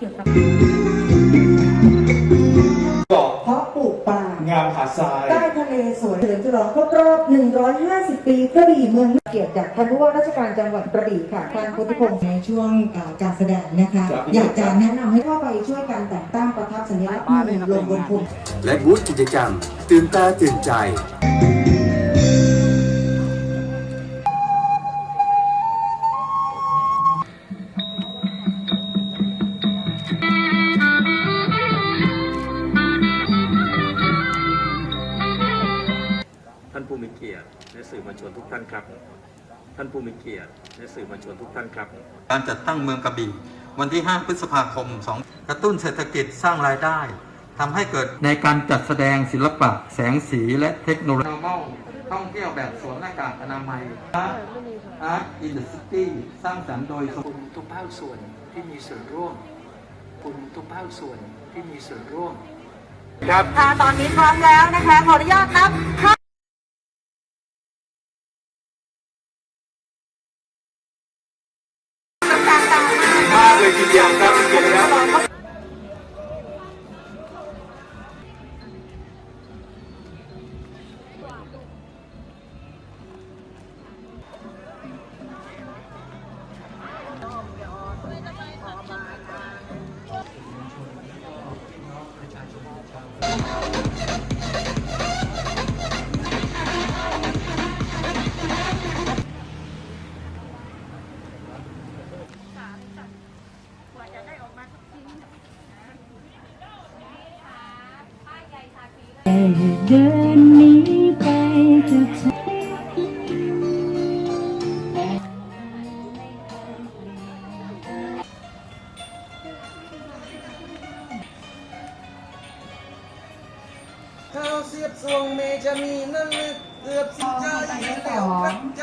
เกี่ยวกับเกาะเพราะปลูกป่างามหาดทรายใต้ทะเลสวยเฉลิมฉลองครบรอบ 150 ปีกระบี่เมืองเกียรติจากท่านผู้ว่าราชการจังหวัดกระบี่ค่ะท่านพุทธิพงศ์ในช่วงการแสดงนะคะ อยากจะแนะนำให้เข้าไปช่วยกันแต่งตั้งประทับสัญลักษณ์มืลงบนภูและบูธกิจกรรม ตื่นตาตื่นใจานผู้มีเกียรติและสื่อมวลชนทุกท่านครับ ท่านผู้มีเกียรติและสื่อมวลชนทุกท่านครับ การจัดตั้งเมืองกระบี่วันที่ 5 พฤษภาคม 2 กระตุ้นเศรษฐกิจสร้างรายได้ทำให้เกิดในการจัดแสดงศิลปะแสงสีและเทคโนโลยีท่องเที่ยวแบบสวมหน้ากากอนามัย Art in the City สร้างสรรค์โดยคุณทุกภาคส่วนที่มีส่วนร่วมคุณทุกภาคส่วนที่มีส่วนร่วมค่ะ ตอนนี้พร้อมแล้วนะคะ ขออนุญาตนับห้ามากเลยทีเดียวครับ จริงๆแล้ว เดินหนีไปจากเธอข้าวเสียบสวงเมจะมีนั่นลึกเกือบสิบใจแล้วครับใจ